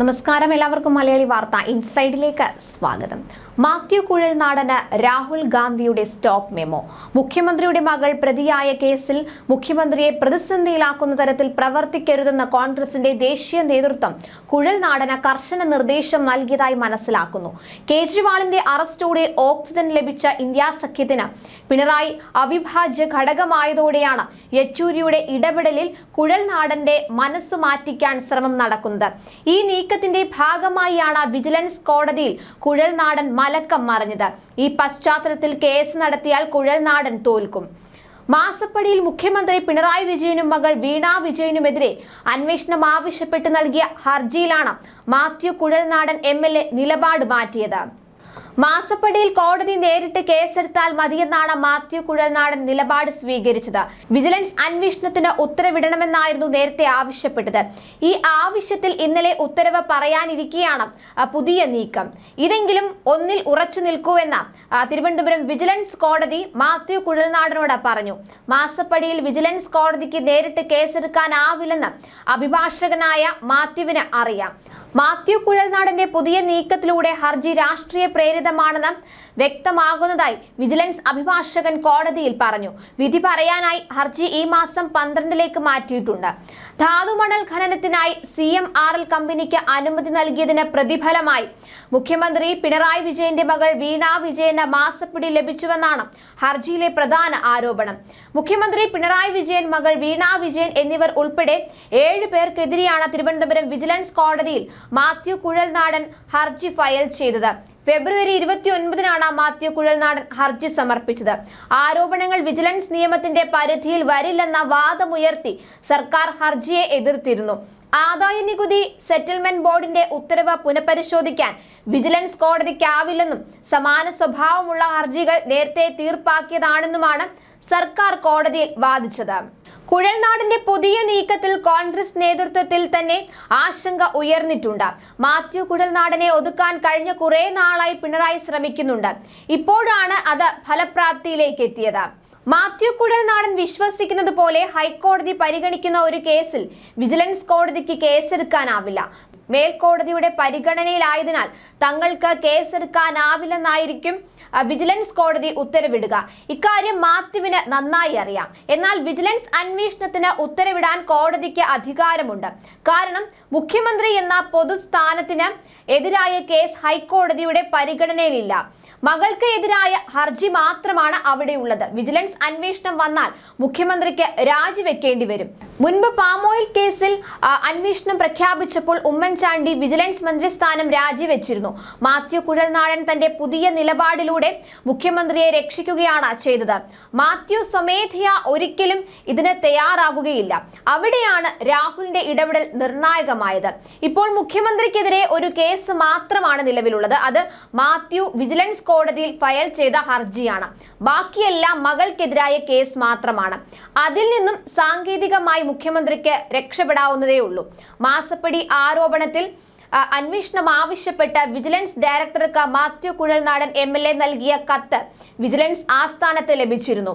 നമസ്കാരം. എല്ലാവർക്കും മലയാളി വാർത്ത ഇൻസൈഡിലേക്ക് സ്വാഗതം. മാത്യു കുഴൽനാടന് രാഹുൽ ഗാന്ധിയുടെ സ്റ്റോപ്പ് മെമ്മോ. മുഖ്യമന്ത്രിയുടെ മകൾ പ്രതിയായ കേസിൽ മുഖ്യമന്ത്രിയെ പ്രതിസന്ധിയിലാക്കുന്ന തരത്തിൽ പ്രവർത്തിക്കരുതെന്ന കോൺഗ്രസിന്റെ ദേശീയ നേതൃത്വം കുഴൽനാടന് കർശന നിർദ്ദേശം നൽകിയതായി മനസ്സിലാക്കുന്നു. കേജ്രിവാളിന്റെ അറസ്റ്റോടെ ഓക്സിജൻ ലഭിച്ച ഇന്ത്യ സഖ്യത്തിന് പിണറായി അവിഭാജ്യ ഘടകമായതോടെയാണ് യെച്ചൂരിയുടെ ഇടപെടലിൽ കുഴൽനാടന്റെ മനസ്സ് മാറ്റിക്കാൻ ശ്രമം നടക്കുന്നത്. ഈ നീക്കത്തിന്റെ ഭാഗമായാണ് വിജിലൻസ് കോടതിയിൽ കുഴൽനാടൻ മലക്കം മറിഞ്ഞത്. ഈ പശ്ചാത്തലത്തിൽ കേസ് നടത്തിയാൽ കുഴൽനാടൻ തോൽക്കും. മാസപ്പടിയിൽ മുഖ്യമന്ത്രി പിണറായി വിജയനും മകൾ വീണ വിജയനുമെതിരെ അന്വേഷണം ആവശ്യപ്പെട്ട് നൽകിയ ഹർജിയിലാണ് Mathew Kuzhalnadan M L A നിലപാട് മാറ്റിയത്. മാസപ്പടിയിൽ കോടതി നേരിട്ട് കേസെടുത്താൽ മതിയെന്നാണ് മാത്യു കുഴൽനാടൻ നിലപാട് സ്വീകരിച്ചത്. വിജിലൻസ് അന്വേഷണത്തിന് ഉത്തരവിടണമെന്നായിരുന്നു നേരത്തെ ആവശ്യപ്പെട്ടത്. ഈ ആവശ്യത്തിൽ ഇന്നലെ ഉത്തരവ് പറയാനിരിക്കെയാണ് ആ, പുതിയ നീക്കം. ഇതെങ്കിലും ഒന്നിൽ ഉറച്ചു നിൽക്കൂവെന്ന് തിരുവനന്തപുരം വിജിലൻസ് കോടതി മാത്യു കുഴൽനാടനോട് പറഞ്ഞു. മാസപ്പടിയിൽ വിജിലൻസ് കോടതിക്ക് നേരിട്ട് കേസെടുക്കാനാവില്ലെന്ന് അഭിഭാഷകനായ മാത്യുവിന് അറിയാം. മാത്യു കുഴൽനാടന്റെ പുതിയ നീക്കത്തിലൂടെ ഹർജി രാഷ്ട്രീയ പ്രേരിതമാണെന്ന് വ്യക്തമാകുന്നതായി വിജിലൻസ് അഭിഭാഷകൻ കോടതിയിൽ പറഞ്ഞു. വിധി പറയാനായി ഹർജി ഈ മാസം പന്ത്രണ്ടിലേക്ക് മാറ്റിയിട്ടുണ്ട്. ധാതുമണൽ ഖനനത്തിനായി സി എം ആർ എൽ കമ്പനിക്ക് അനുമതി നൽകിയതിന് പ്രതിഫലമായി മുഖ്യമന്ത്രി പിണറായി വിജയന്റെ മകൾ വീണ വിജയന് മാസപ്പിടി ലഭിച്ചുവെന്നാണ് ഹർജിയിലെ പ്രധാന ആരോപണം. മുഖ്യമന്ത്രി പിണറായി വിജയൻ മകൾ വീണ വിജയൻ എന്നിവർ ഉൾപ്പെടെ ഏഴ് പേർക്കെതിരെയാണ് തിരുവനന്തപുരം വിജിലൻസ് കോടതിയിൽ മാത്യു കുഴൽനാടൻ ഹർജി ഫയൽ ചെയ്തത്. ഫെബ്രുവരി ഇരുപത്തി ഒൻപതിനാണ് മാത്യു കുഴൽനാടൻ ഹർജി സമർപ്പിച്ചത്. ആരോപണങ്ങൾ വിജിലൻസ് നിയമത്തിന്റെ പരിധിയിൽ വരില്ലെന്ന വാദമുയർത്തി സർക്കാർ ഹർജിയെ എതിർത്തിരുന്നു. ആദായ നികുതി സെറ്റിൽമെന്റ് ബോർഡിന്റെ ഉത്തരവ് പുനഃപരിശോധിക്കാൻ വിജിലൻസ് കോടതിക്കാവില്ലെന്നും സമാന സ്വഭാവമുള്ള ഹർജികൾ നേരത്തെ തീർപ്പാക്കിയതാണെന്നുമാണ് സർക്കാർ കോടതിയിൽ വാദിച്ചത്. കുഴൽനാടിന്റെ പുതിയ നീക്കത്തിൽ കോൺഗ്രസ് നേതൃത്വത്തിൽ തന്നെ ആശങ്ക ഉയർന്നിട്ടുണ്ട്. മാത്യു കുഴൽനാടനെ ഒതുക്കാൻ കഴിഞ്ഞ കുറെ നാളായി പിണറായി ശ്രമിക്കുന്നുണ്ട്. ഇപ്പോഴാണ് അത് ഫലപ്രാപ്തിയിലേക്ക് എത്തിയത്. മാത്യു കുഴൽനാടൻ വിശ്വസിക്കുന്നത് പോലെ ഹൈക്കോടതി പരിഗണിക്കുന്ന ഒരു കേസിൽ വിജിലൻസ് കോടതിക്ക് കേസെടുക്കാനാവില്ല. മേൽക്കോടതിയുടെ പരിഗണനയിലായതിനാൽ തങ്ങൾക്ക് കേസെടുക്കാനാവില്ലെന്നായിരിക്കും വിജിലൻസ് കോടതി ഉത്തരവിടുക. ഇക്കാര്യം മാത്യുവിന് നന്നായി അറിയാം. എന്നാൽ വിജിലൻസ് അന്വേഷണത്തിന് ഉത്തരവിടാൻ കോടതിക്ക് അധികാരമുണ്ട്. കാരണം മുഖ്യമന്ത്രി എന്ന പൊതുസ്ഥാനത്തിന് എതിരായ കേസ് ഹൈക്കോടതിയുടെ പരിഗണനയിലില്ല. മകൾക്ക് എതിരായ ഹർജി മാത്രമാണ് അവിടെ ഉള്ളത് വിജിലൻസ് അന്വേഷണം വന്നാൽ മുഖ്യമന്ത്രിക്ക് രാജിവെക്കേണ്ടി വരും. മുൻപ് പാമോയിൽ കേസിൽ അന്വേഷണം പ്രഖ്യാപിച്ചപ്പോൾ ഉമ്മൻചാണ്ടി വിജിലൻസ് മന്ത്രി സ്ഥാനം രാജിവെച്ചിരുന്നു. മാത്യു കുഴൽനാടൻ തന്റെ പുതിയ നിലപാടിലൂടെ മുഖ്യമന്ത്രിയെ രക്ഷിക്കുകയാണ് ചെയ്തത്. മാത്യു സ്വമേധയ ഒരിക്കലും ഇതിന് തയ്യാറാകുകയില്ല. അവിടെയാണ് രാഹുലിന്റെ ഇടപെടൽ നിർണായകമായത്. ഇപ്പോൾ മുഖ്യമന്ത്രിക്കെതിരെ ഒരു കേസ് മാത്രമാണ് നിലവിലുള്ളത്. അത് മാത്യു വിജിലൻസ് കോടതിയിൽ ഫയൽ ചെയ്ത ഹർജിയാണ്. ബാക്കിയെല്ലാം മകൾക്കെതിരായ കേസ് മാത്രമാണ്. അതിൽ നിന്നും സാങ്കേതികമായി മുഖ്യമന്ത്രിക്ക് രക്ഷപ്പെടാവുന്നതേ ഉള്ളൂ. മാസപ്പടി ആരോപണത്തിൽ അന്വേഷണം ആവശ്യപ്പെട്ട് വിജിലൻസ് ഡയറക്ടർക്ക് Mathew Kuzhalnadan M L A നൽകിയ കത്ത് വിജിലൻസ് ആസ്ഥാനത്ത് ലഭിച്ചിരുന്നു.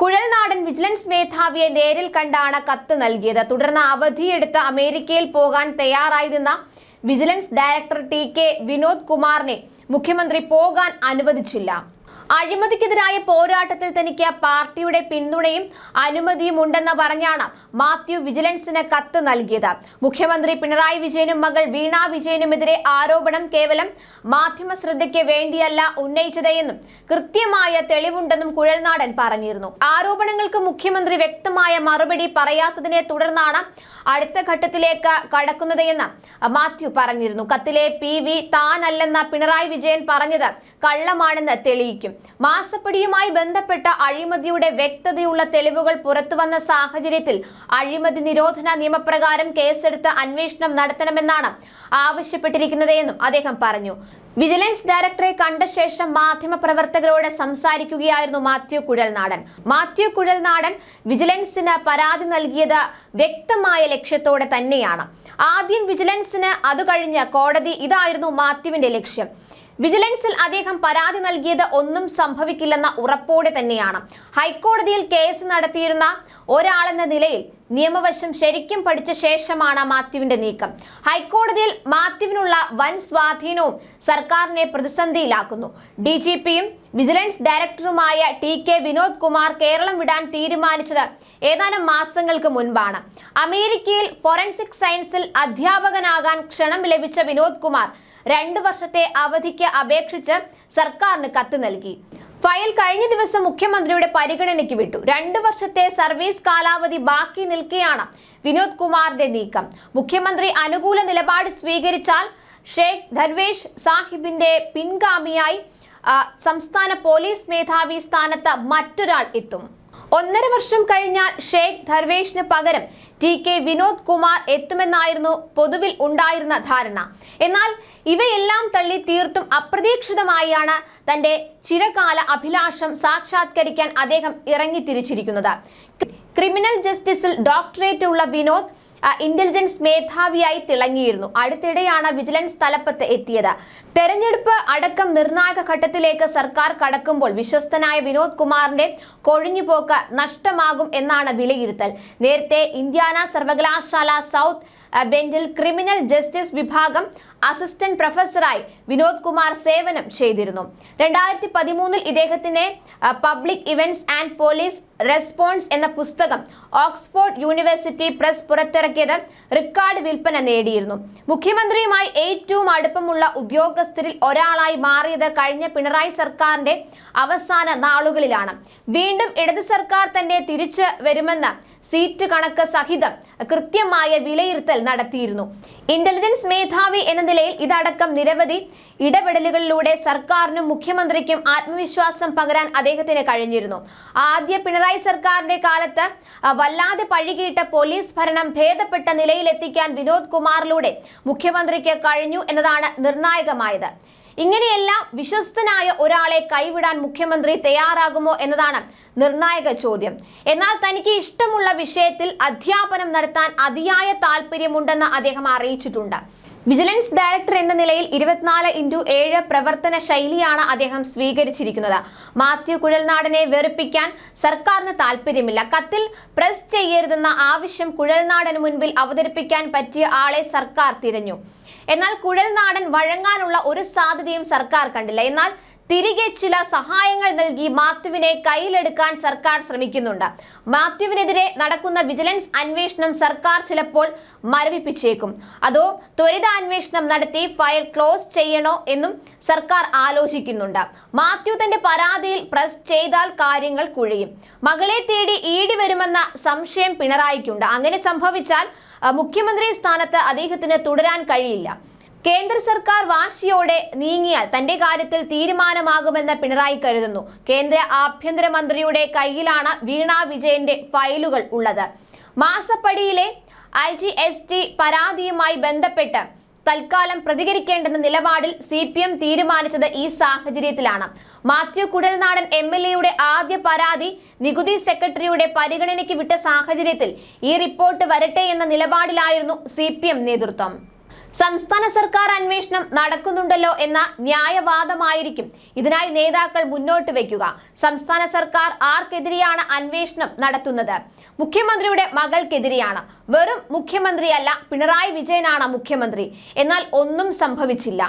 കുഴൽനാടൻ വിജിലൻസ് മേധാവിയെ നേരിൽ കണ്ടാണ് കത്ത് നൽകിയത്. തുടർന്ന് അവധിയെടുത്ത് അമേരിക്കയിൽ പോകാൻ തയ്യാറായി നിന്ന vigilance director T K Vinod കുമാറിനെ മുഖ്യമന്ത്രി പോകാൻ അനുവദിച്ചില്ല. അഴിമതിക്കെതിരായ പോരാട്ടത്തിൽ തനിക്ക് പാർട്ടിയുടെ പിന്തുണയും അനുമതിയും ഉണ്ടെന്ന് പറഞ്ഞാണ് മാത്യു വിജിലൻസിന് കത്ത് നൽകിയത്. മുഖ്യമന്ത്രി പിണറായി വിജയനും മകൾ വീണ വിജയനുമെതിരെ ആരോപണം കേവലം മാധ്യമ ശ്രദ്ധയ്ക്ക് വേണ്ടിയല്ല ഉന്നയിച്ചതെന്നും കൃത്യമായ തെളിവുണ്ടെന്നും കുഴൽനാടൻ പറഞ്ഞിരുന്നു. ആരോപണങ്ങൾക്ക് മുഖ്യമന്ത്രി വ്യക്തമായ മറുപടി പറയാത്തതിനെ തുടർന്നാണ് അടുത്ത ഘട്ടത്തിലേക്ക് കടക്കുന്നതെന്ന് മാത്യു പറഞ്ഞിരുന്നു. കത്തിലെ പി വി താനല്ലെന്ന പിണറായി വിജയൻ പറഞ്ഞത് കള്ളമാണെന്ന് തെളിയിക്കും. മാസപ്പടിയുമായി ബന്ധപ്പെട്ട അഴിമതിയുടെ വ്യക്തതയുള്ള തെളിവുകൾ പുറത്തുവന്ന സാഹചര്യത്തിൽ അഴിമതി നിരോധന നിയമപ്രകാരം കേസെടുത്ത് അന്വേഷണം നടത്തണമെന്നാണ് ആവശ്യപ്പെട്ടിരിക്കുന്നതെന്നും അദ്ദേഹം പറഞ്ഞു. വിജിലൻസ് ഡയറക്ടറെ കണ്ട ശേഷം മാധ്യമപ്രവർത്തകരോട് സംസാരിക്കുകയായിരുന്നു മാത്യു കുഴൽനാടൻ. മാത്യു കുഴൽനാടൻ വിജിലൻസിന് പരാതി നൽകിയത് വ്യക്തമായ ലക്ഷ്യത്തോടെ തന്നെയാണ്. ആദ്യം വിജിലൻസിന് അത് കഴിഞ്ഞ് കോടതി ഇതായിരുന്നു മാത്യുവിന്റെ ലക്ഷ്യം. വിജിലൻസിൽ അദ്ദേഹം പരാതി നൽകിയത് ഒന്നും സംഭവിക്കില്ലെന്ന ഉറപ്പോടെ തന്നെയാണ്. ഹൈക്കോടതിയിൽ കേസ് നടത്തിയിരുന്ന ഒരാളെന്ന നിലയിൽ നിയമവശം ശരിക്കും പഠിച്ച ശേഷമാണ് മാത്യുവിന്റെ നീക്കം. ഹൈക്കോടതിയിൽ മാത്യുവിനുള്ള വൻ സ്വാധീനവും സർക്കാരിനെ പ്രതിസന്ധിയിലാക്കുന്നു. ഡി ജി പിയും വിജിലൻസ് ഡയറക്ടറുമായ ടി കെ വിനോദ് കുമാർ കേരളം വിടാൻ തീരുമാനിച്ചത് ഏതാനും മാസങ്ങൾക്ക് മുൻപാണ്. അമേരിക്കയിൽ ഫോറൻസിക് സയൻസിൽ അധ്യാപകനാകാൻ ക്ഷണം ലഭിച്ച വിനോദ് കുമാർ രണ്ടു വർഷത്തെ അവധിക്ക് അപേക്ഷിച്ച് സർക്കാരിന് കത്ത് നൽകി. ഫയൽ കഴിഞ്ഞ ദിവസം മുഖ്യമന്ത്രിയുടെ പരിഗണനയ്ക്ക് വിട്ടു. രണ്ടു വർഷത്തെ സർവീസ് കാലാവധി ബാക്കി നിൽക്കെയാണ് വിനോദ് കുമാറിന്റെ നീക്കം. മുഖ്യമന്ത്രി അനുകൂല നിലപാട് സ്വീകരിച്ചാൽ ഷെയ്ഖ് ധർവേഷ് സാഹിബിന്റെ പിൻഗാമിയായി സംസ്ഥാന പോലീസ് മേധാവി സ്ഥാനത്ത് മറ്റൊരാൾ എത്തും. ഒന്നര വർഷം കഴിഞ്ഞാൽ ഷെയ്ഖ് ധർവേഷിന് പകരം ടി കെ വിനോദ് കുമാർ എത്തുമെന്നായിരുന്നു പൊതുവിൽ ഉണ്ടായിരുന്ന ധാരണ. എന്നാൽ ഇവയെല്ലാം തള്ളി തീർത്തും അപ്രതീക്ഷിതമായാണ് തന്റെ ചിരകാല അഭിലാഷം സാക്ഷാത്കരിക്കാൻ അദ്ദേഹം ഇറങ്ങിത്തിരിച്ചിരിക്കുന്നത്. ക്രിമിനൽ ജസ്റ്റിസിൽ ഡോക്ടറേറ്റ് ഉള്ള വിനോദ് ഇന്റലിജൻസ് മേധാവിയായി തിളങ്ങിയിരുന്നു. അടുത്തിടെയാണ് വിജിലൻസ് തലപ്പത്ത് എത്തിയത്. തെരഞ്ഞെടുപ്പ് അടക്കം നിർണായക ഘട്ടത്തിലേക്ക് സർക്കാർ കടക്കുമ്പോൾ വിശ്വസ്തനായ വിനോദ് കുമാറിന്റെ കൊഴിഞ്ഞുപോക്ക് നഷ്ടമാകും എന്നാണ് വിലയിരുത്തൽ. നേരത്തെ ഇന്ത്യാന സർവകലാശാല സൗത്ത് ബെഞ്ചിൽ ക്രിമിനൽ ജസ്റ്റിസ് വിഭാഗം അസിസ്റ്റന്റ് പ്രൊഫസറായി വിനോദ് കുമാർ സേവനം ചെയ്തിരുന്നു. രണ്ടായിരത്തി പതിമൂന്നിൽ ഇദ്ദേഹത്തിന് public events and police response എന്ന പുസ്തകം ഓക്സ്ഫോർഡ് യൂണിവേഴ്സിറ്റി പ്രസ് പുറത്തിറക്കിയത് റെക്കോർഡ് വിൽപ്പന നേടിയിരുന്നു. മുഖ്യമന്ത്രിയുമായി ഏറ്റവും അടുപ്പമുള്ള ഉദ്യോഗസ്ഥരിൽ ഒരാളായി മാറിയത് കഴിഞ്ഞ പിണറായി സർക്കാരിന്റെ അവസാന നാളുകളിലാണ്. വീണ്ടും ഇടത് സർക്കാർ തന്നെ തിരിച്ചു വരുമെന്ന് സീറ്റ് കണക്ക് സഹിതം കൃത്യമായ വിലയിരുത്തൽ നടത്തിയിരുന്നു. ഇന്റലിജൻസ് മേധാവി എന്ന നിലയിൽ ഇതടക്കം നിരവധി ഇടപെടലുകളിലൂടെ സർക്കാരിനും മുഖ്യമന്ത്രിക്കും ആത്മവിശ്വാസം പകരാൻ അദ്ദേഹത്തിന് കഴിഞ്ഞിരുന്നു. ആദ്യ പിണറായി സർക്കാരിന്റെ കാലത്ത് വല്ലാതെ പഴികിയിട്ട പോലീസ് ഭരണം ഭേദപ്പെട്ട നിലയിലെത്തിക്കാൻ വിനോദ് കുമാറിലൂടെ മുഖ്യമന്ത്രിക്ക് കഴിഞ്ഞു എന്നതാണ് നിർണായകമായത്. ഇങ്ങനെയെല്ലാം വിശ്വസ്തനായ ഒരാളെ കൈവിടാൻ മുഖ്യമന്ത്രി തയ്യാറാകുമോ എന്നതാണ് നിർണായക ചോദ്യം. എന്നാൽ തനിക്ക് ഇഷ്ടമുള്ള വിഷയത്തിൽ അധ്യാപനം നടത്താൻ അതിയായ താല്പര്യമുണ്ടെന്ന് അദ്ദേഹം അറിയിച്ചിട്ടുണ്ട്. വിജിലൻസ് ഡയറക്ടർ എന്ന നിലയിൽ ഇരുപത്തിനാല് ഇന്റു ഏഴ് പ്രവർത്തന ശൈലിയാണ് അദ്ദേഹം സ്വീകരിച്ചിരിക്കുന്നത്. മാത്യു കുഴൽനാടിനെ വെറുപ്പിക്കാൻ സർക്കാരിന് താല്പര്യമില്ല കത്തിൽ പ്രസ് ചെയ്യരുതെന്ന ആവശ്യം കുഴൽനാടന് മുൻപിൽ അവതരിപ്പിക്കാൻ പറ്റിയ ആളെ സർക്കാർ തിരഞ്ഞു. എന്നാൽ കുഴൽനാടൻ വഴങ്ങാനുള്ള ഒരു സാധ്യതയും സർക്കാർ കണ്ടില്ല. എന്നാൽ തിരികെ ചില സഹായങ്ങൾ നൽകി മാത്യുവിനെ കയ്യിലെടുക്കാൻ സർക്കാർ ശ്രമിക്കുന്നുണ്ട്. മാത്യുവിനെതിരെ നടക്കുന്ന വിജിലൻസ് അന്വേഷണം സർക്കാർ ചിലപ്പോൾ മരവിപ്പിച്ചേക്കും. അതോ ത്വരിത അന്വേഷണം നടത്തി ഫയൽ ക്ലോസ് ചെയ്യണോ എന്നും സർക്കാർ ആലോചിക്കുന്നുണ്ട്. മാത്യു തന്റെ പരാതിയിൽ പ്രസ് ചെയ്താൽ കാര്യങ്ങൾ കുഴയും. മകളെ തേടി ഈടി വരുമെന്ന സംശയം പിണറായിക്കുണ്ട്. അങ്ങനെ സംഭവിച്ചാൽ മുഖ്യമന്ത്രി സ്ഥാനത്ത് അദ്ദേഹത്തിന് തുടരാൻ കഴിയില്ല. കേന്ദ്ര സർക്കാർ വാശിയോടെ നീങ്ങിയാൽ തന്റെ കാര്യത്തിൽ തീരുമാനമാകുമെന്ന് പിണറായി കരുതുന്നു. കേന്ദ്ര ആഭ്യന്തര മന്ത്രിയുടെ കയ്യിലാണ് വീണ വിജയന്റെ ഫയലുകൾ ഉള്ളത്. മാസപ്പടിയിലെ ഐ ജി എസ് ടി പരാതിയുമായി ബന്ധപ്പെട്ട് തൽക്കാലം പ്രതികരിക്കേണ്ടെന്ന നിലപാടിൽ സി പി എം തീരുമാനിച്ചത് ഈ സാഹചര്യത്തിലാണ്. മാത്യു കുടൽനാടൻ എം എൽ എയുടെ ആദ്യ പരാതി നികുതി സെക്രട്ടറിയുടെ പരിഗണനയ്ക്ക് വിട്ട സാഹചര്യത്തിൽ ഈ റിപ്പോർട്ട് വരട്ടെ എന്ന നിലപാടിലായിരുന്നു സി നേതൃത്വം. സംസ്ഥാന സർക്കാർ അന്വേഷണം നടക്കുന്നുണ്ടല്ലോ എന്ന ന്യായവാദമായിരിക്കും. ഇതിനായി നേതാക്കൾ മുന്നോട്ട് വയ്ക്കുക സംസ്ഥാന സർക്കാർ ആർക്കെതിരെയാണ് അന്വേഷണം നടത്തുന്നത്. മുഖ്യമന്ത്രിയുടെ മകൾക്കെതിരെയാണ്. വെറും മുഖ്യമന്ത്രിയല്ല പിണറായി വിജയനാണ് മുഖ്യമന്ത്രി. എന്നാൽ ഒന്നും സംഭവിച്ചില്ല.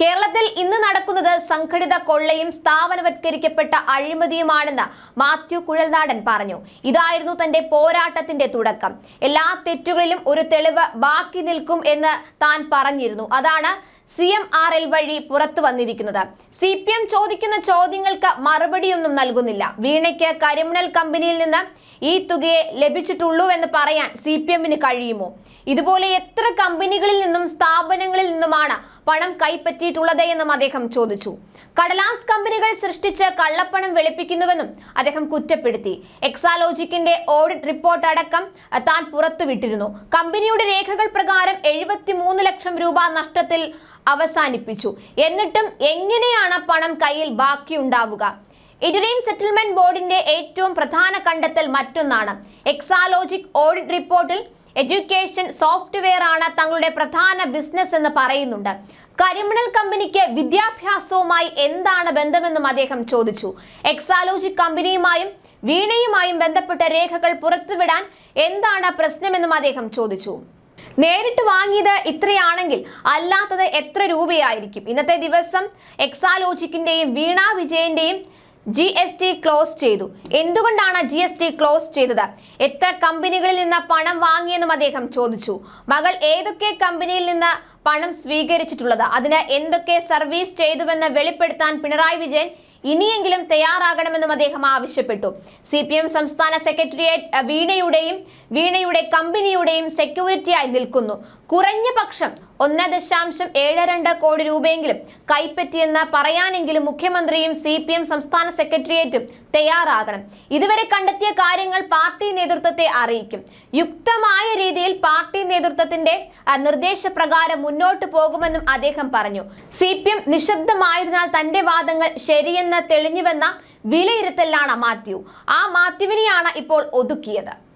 കേരളത്തിൽ ഇന്ന് നടക്കുന്നത് സംഘടിത കൊള്ളയും സ്ഥാപനവത്കരിക്കപ്പെട്ട അഴിമതിയുമാണെന്ന് മാത്യു കുഴൽനാടൻ പറഞ്ഞു. ഇതായിരുന്നു തന്റെ പോരാട്ടത്തിന്റെ തുടക്കം. എല്ലാ തെറ്റുകളിലും ഒരു തെളിവ് ബാക്കി നിൽക്കും എന്ന് താൻ പറഞ്ഞിരുന്നു. അതാണ് സി എം ആർ എൽ വഴി പുറത്തു വന്നിരിക്കുന്നത്. സി പി എം ചോദിക്കുന്ന ചോദ്യങ്ങൾക്ക് മറുപടിയൊന്നും നൽകുന്നില്ല. വീണയ്ക്ക് കരിമണൽ കമ്പനിയിൽ നിന്ന് ഈ തുകയെ ലഭിച്ചിട്ടുള്ളൂ എന്ന് പറയാൻ സി പി എമ്മിന് കഴിയുമോ? ഇതുപോലെ എത്ര കമ്പനികളിൽ നിന്നും സ്ഥാപനങ്ങളിൽ നിന്നുമാണ് പണം കൈപ്പറ്റിയിട്ടുള്ളത് എന്നും അദ്ദേഹം ചോദിച്ചു. കടലാസ് കമ്പനികൾ സൃഷ്ടിച്ച് കള്ളപ്പണം വെളുപ്പിക്കുന്നുവെന്നും അദ്ദേഹം കുറ്റപ്പെടുത്തി. എക്സാലോജിക്കിന്റെ ഓഡിറ്റ് റിപ്പോർട്ട് അടക്കം താൻ പുറത്തുവിട്ടിരുന്നു. കമ്പനിയുടെ രേഖകൾ പ്രകാരം എഴുപത്തി ലക്ഷം രൂപ നഷ്ടത്തിൽ അവസാനിപ്പിച്ചു. എന്നിട്ടും എങ്ങനെയാണ് പണം കയ്യിൽ ബാക്കിയുണ്ടാവുക? ഇറ്ററീം സെറ്റിൽമെന്റ് ബോർഡിന്റെ ഏറ്റവും പ്രധാന കണ്ടെത്തൽ മറ്റൊന്നാണ്. എക്സാലോജിക് ഓഡിറ്റ് റിപ്പോർട്ടിൽ എഡ്യൂക്കേഷൻ സോഫ്റ്റ്വെയർ ആണ് തങ്ങളുടെ പ്രധാന ബിസിനസ് എന്ന് പറയുന്നുണ്ട്. കരിമണൽ കമ്പനിക്ക് വിദ്യാഭ്യാസവുമായി എന്താണ് ബന്ധമെന്നും അദ്ദേഹം ചോദിച്ചു. എക്സാലോജിക് കമ്പനിയുമായും വീണയുമായും ബന്ധപ്പെട്ട രേഖകൾ പുറത്തുവിടാൻ എന്താണ് പ്രശ്നമെന്നും അദ്ദേഹം ചോദിച്ചു. നേരിട്ട് വാങ്ങിയത് ഇത്രയാണെങ്കിൽ അല്ലാത്തത് എത്ര രൂപയായിരിക്കും? ഇന്നത്തെ ദിവസം എക്സാലോജിക്കിന്റെയും വീണാ വിജയന്റെയും ജി എസ് ടി ക്ലോസ് ചെയ്തു. എന്തുകൊണ്ടാണ് ജി എസ് ടി ക്ലോസ് ചെയ്തത്? എത്ര കമ്പനികളിൽ നിന്ന് പണം വാങ്ങിയെന്നും അദ്ദേഹം ചോദിച്ചു. മകൾ ഏതൊക്കെ കമ്പനിയിൽ നിന്ന് പണം സ്വീകരിച്ചിട്ടുള്ളത്? അതിന് എന്തൊക്കെ സർവീസ് ചെയ്തുവെന്ന് വെളിപ്പെടുത്താൻ പിണറായി വിജയൻ ഇനിയെങ്കിലും തയ്യാറാകണമെന്നും അദ്ദേഹം ആവശ്യപ്പെട്ടു. സി പി എം സംസ്ഥാന സെക്രട്ടേറിയറ്റ് വീണയുടെയും വീണയുടെ കമ്പനിയുടെയും സെക്യൂരിറ്റിയായി നിൽക്കുന്നു. കുറഞ്ഞ പക്ഷം ഒന്ന് ദശാംശം ഏഴ് രണ്ട് കോടി രൂപയെങ്കിലും കൈപ്പറ്റിയെന്ന് പറയാനെങ്കിലും മുഖ്യമന്ത്രിയും സി പി എം സംസ്ഥാന സെക്രട്ടേറിയറ്റും തയ്യാറാകണം. ഇതുവരെ കണ്ടെത്തിയ കാര്യങ്ങൾ പാർട്ടി നേതൃത്വത്തെ അറിയിക്കും. യുക്തമായ രീതിയിൽ പാർട്ടി നേതൃത്വത്തിന്റെ നിർദ്ദേശപ്രകാരം മുന്നോട്ട് പോകുമെന്നും അദ്ദേഹം പറഞ്ഞു. സി പി എം നിശബ്ദമായതിനാൽ തന്റെ വാദങ്ങൾ ശരിയെന്ന് തെളിഞ്ഞുവെന്ന വിലയിരുത്തലിലാണ് മാത്യു. ആ മാത്യുവിനെയാണ് ഇപ്പോൾ ഒതുക്കിയത്.